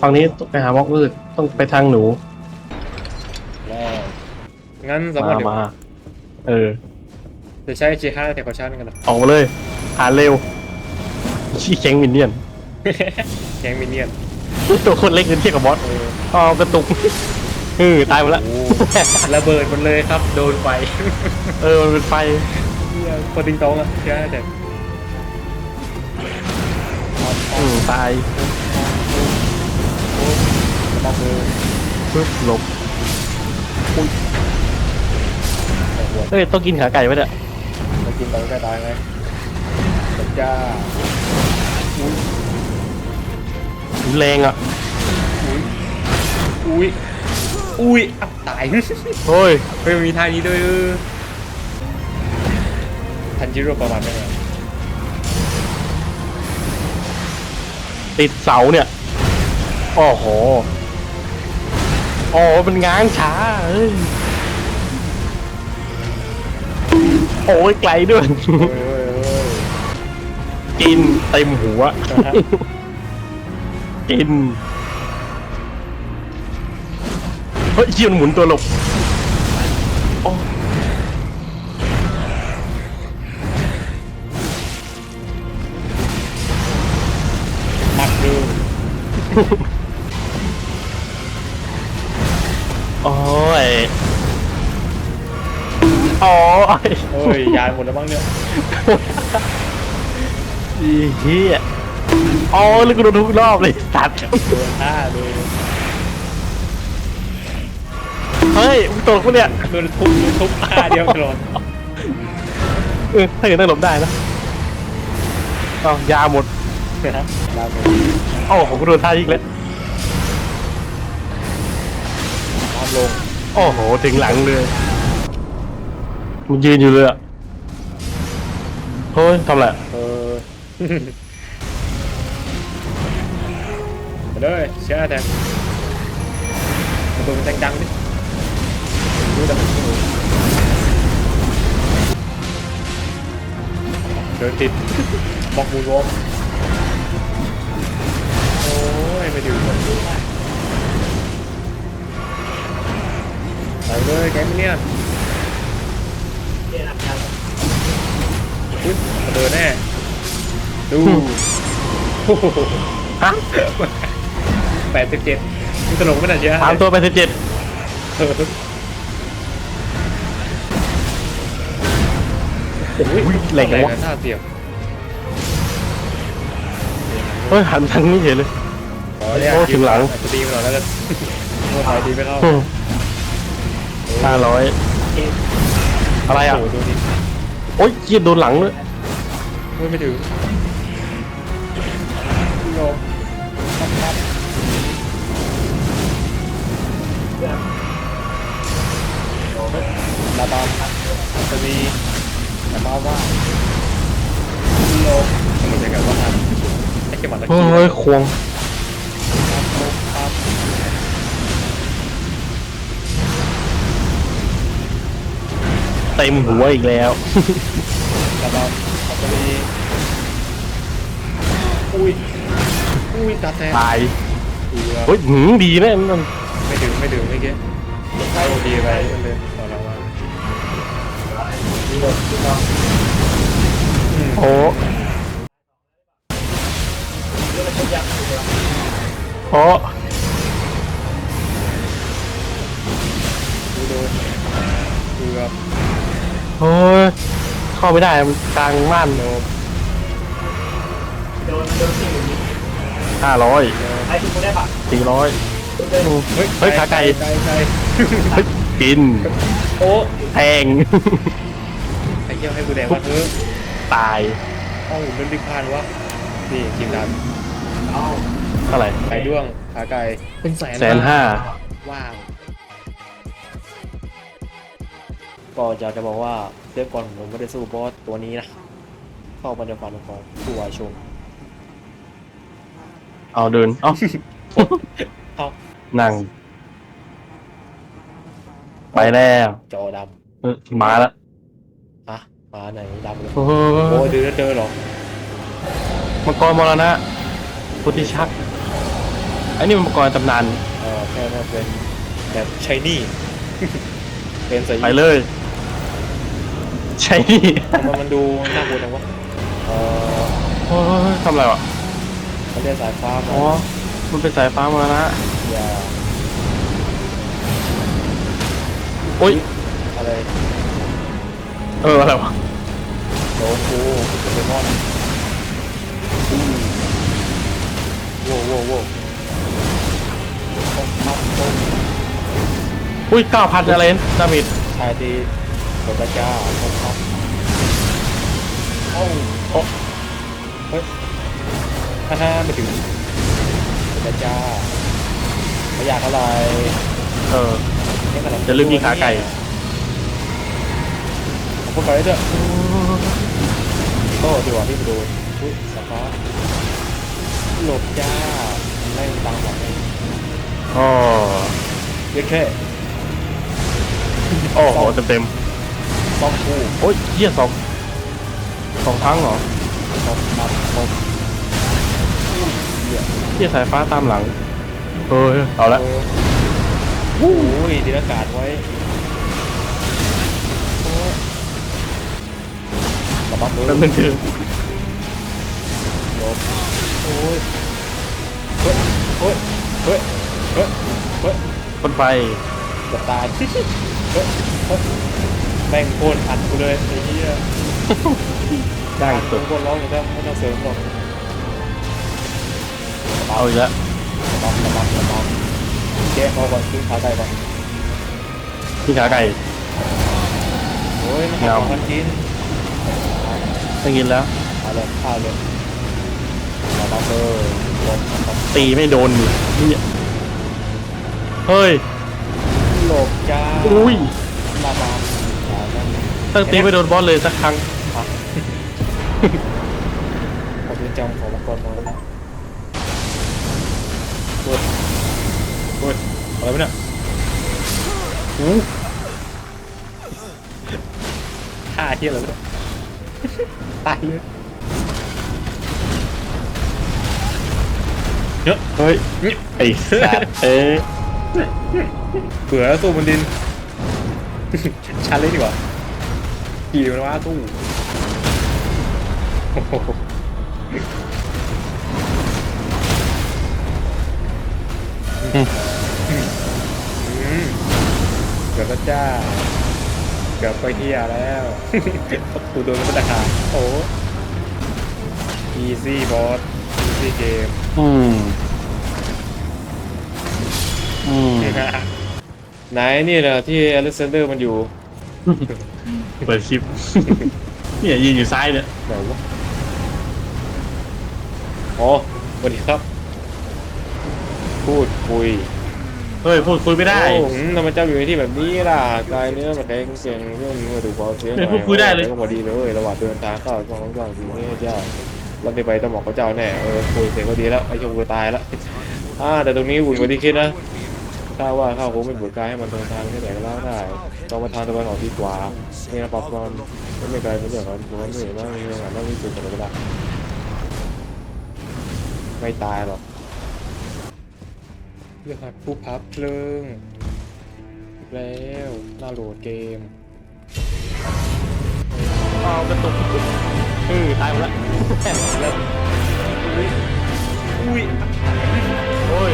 ฝั่งนี้ต้องไปหาม็อกมืดต้องไปทางหนูแล้วงั้นสมมมาติมา เออจะใช้เจห้าแทคคอชั่นกันเหรอออกมาเลยหาเร็วชี้แข็งมินเนี่ยนแกงมินเนี่ยนอุ๊ยตัวคนเล็กเกินเทียบกับบอสเอออ๋อกระตุกเออตายหมดละ โอ้ระเบิดมันเลยครับ โดนไฟเออมันเป็นไฟเหี้ยพอติงตองอะใช่แต่อืมตาย ต้องมือปึ๊บหลบแต่หัวเอ้ยต้องกินขาไก่ไว้เนี่ยมากินตอนใกล้ตายไหมสัญญาอุ้ยแรงอะอุ้ยอุ้ยอับตายโอ้ยเฮ้ยมันมีท่านี้ด้วยเออทันจิโร่ประมาณนี้นติดเสาเนี่ยโอ้โห อ๋อมันง้างช้าเอ้ยโอ้ยไกลด้วยเฮ้ยเฮ้ยเฮ้ยกินเต็มหัว กิน เฮ้ยเชี่ยมันหมุนตัวหลบโอ้มัดดู โอ้ยโอ้ยยานหมดแล้วบ้างเนี่ยอีเหี้ยอ๋อแล้วกูโดนทุกรอบเลยตัดโดนท่าเลยเฮ้ยมึงตกกูเนี่ยโดนทุบโดนทุบท่าเดียวตลอดเออถ้าเกิดได้หลบได้นะอ้าวยาหมดนะฮะลาไปโอ้ผมก็โดนท่าอีกแล้วน้ำลงโอ้โหถึงหลังเลย มันยืนอยู่เลยอะ เฮ้ยทำไรเออไปเลยเชื่อแต่ระเบิดมันดังๆดิดูแต่มันเดินติดบอกมูลวอมโอ้ยไม่ดื่มไปเลยแกมเนี่ย มาเดินแน่ ดูโอ้โหฮะแปดสิบเจ็ดมันตลกไม่น่าเชื่อสามตัวไปสิบเจ็ดเออโอ้ยแหลกเลยวะ หน้าเสียบเฮ้ยหันทางนี้เฉยเลยอ๋อเนี่ยโอ้ถึงหลัง อาจจะดีไปหน่อยแล้วกันโอ้ยดีไปเข้าห้าร้อยอะไรอะโอ้โหดูดิโอ๊ยเกียโดนหลังเลย โอ้ยไม่ถึงโยมลาบามจะมีลาบาว่าโลมันจะกันว่าทันไอ้เข็มมันตะเฮ้กี้ยควงครับเต็มหัวอีกแล้วลาบา มปัตตานีอุ้ยอุ้ยกัดแทนตายเอือเฮ้ยหืมดีนะมันไม่ดื่มไม่ดื่มไม่เกี้ใช่ดีไปมันเลยต่อเราว่าอืมโอ้โอ้ดูดูดูครับโอ้ย เข้าไม่ได้มันกลางม่านโดมห้าร้อยไอ้ที่กูได้ปะสี่ร้อยเฮ้ยเฮ้ยขาไก่ไก่ไก่เฮ้ยกินโอ้แทงไอ้เหี้ยให้กูแดงว่าเออตายเอ้ามันดิพานวะนี่กินน้เอ้าเท่าไหร่ำไก่ด้วงขาไก่เป็นแสนแสนห้าว้าว ก็อยากจะบอกว่าเซิร์ฟก่อนผมไม่ได้สู้บอสตัวนี้นะ เข้ามาในฝันของผู้วายชงเอาเดิน เอาเอ้านั่ง ไปแล้วจอดเออมาแล้วำฮะมาไหนดำเลยโอ้โอ้ยยเดินเจอเหรอมังกรมรณะพุทธิชักอันนี้มันมังกรตำนาน เออแค่นั้นเป็นแบบชายนี่ เป็นสายไปเลย ใช่นี่ทำไมมันดูน่ากลัวจังวะเออโอ้ยทำอะไรวะเขาเรียกสายฟ้ามาอ๋อ มันเป็นสายฟ้ามานะอย่าโอ้ย อะไรเออ อะไรวะ โดนกูโปเกมอนอู้โว้วโว้วโว้วต้มทับต้มอุ้ยเก้าพันอะไรดามิดชายดี โดนกระจ้าต้มทับเอ้าโอ้เฮ้ยฮ่าฮ่าไม่ถึงโดนกระจ้าไม่อยากอะไรเออไม่ขนาดอย่าลืมยิงขาไก่ผมพูดไปเถอะโต้ดีกว่าพี่ไปดูอุ้ยสะท้อนหลบจ้าไม่ตังค์หรอกไอ้อ๋อเรียกแค่โอ้โหเต็มเต็ม ต้องคู่ๆโอ้ยเยี่ยสองสองครั้งเหรอต้องนับต้องเหี้ยเยี่ยสายฟ้าตามหลังเออเอาละเออโอ้ยดีอากาศไว้โอ้ยระบังมือแป๊บนึงคือลบโอ้ยเฮ้ยเฮ้ยเฮ้ยเฮ้ยเฮ้ยคนไฟเกับตายเฮ้ยเฮ้ย แม่งโคตรอัดกูเลยไอ้เหี้ยได้สุดโคตรร้องเลยนะไม่ต้องเสริมหรอกเอาอีกแล้วระบังระบังระบังแกะเขาก่อนขึ้นขาไก่ก่อนพี่ขาไก่โอ้ยมันยาวทำมันกินได้กินแล้วเอาเลยฆ่าเลยระบังเลยลบระบังตีไม่โดนนี่เนี่ยเฮ้ยหลบจ้าอุ้ยระบังเอาเลย ตั้งตีไม่โดนบอสเลยสักครั้งอะผมยังจำของมังกรน้อยนะโอ้ยโอ้ยอะไรวะเนี่ยอู้ฆ่าเที่ยอะไรวะเนี่ยตายเลยเยอะเฮ้ยไอ้สัตว์เอ้ยเผื่อสู้บนดินชันเลยดีกว่า ขี่มันว่าสู้โอ้โหอืมเกือบแล้วจ้าเกือบไปเที่ยแล้วกูโดนมันตะขาบโอ้ easy boss easy game อืม อืม ไหนนี่นะที่อเล็กซานเดอร์มันอยู่ เปิดคลิป เนี่ยยืนอยู่ซ้ายเนี่ยไหนวะอ๋อสวัสดีครับ พูดคุยเฮ้ยพูดคุยไม่ได้โอ้หืมทำไมเจ้าอยู่ในที่แบบนี้ล่ะกายเนื้อมันแดงเสียงเรื่องมาดูความเสียงหน่ไม่พูดคุยได้เลยก็พอดีเลยระหว่างเดินทางเข้าช่องว่างอยู่นี่เจ้าเราได้ไปต้องบอกเขาเจ้าแน่เออคุยเสร็จก็ดีแล้วไอ้ชมกูตายแล้วอ่าแต่ตรงนี้อุ่นกว่าที่คิดนะ ถ้าว่าข้าคงไม่บวชกายให้มันเดินทางที่ไหนก็ล้วได้ต้องมาทางตะวันออกดีกว่านี่นะป๊อปคอนไม่ไม่ไกลเป็นเรื่องของผมไม่เห็นว่ามีเรื่องอะไรที่สุดกันเลยก็ได้ไม่ตายหรอกเรื่องผู้พับเพลิงแล้วน่าโหลดเกมเอากระตุกเออตายหมดแล้วแล้วอุ้ยอุ้ย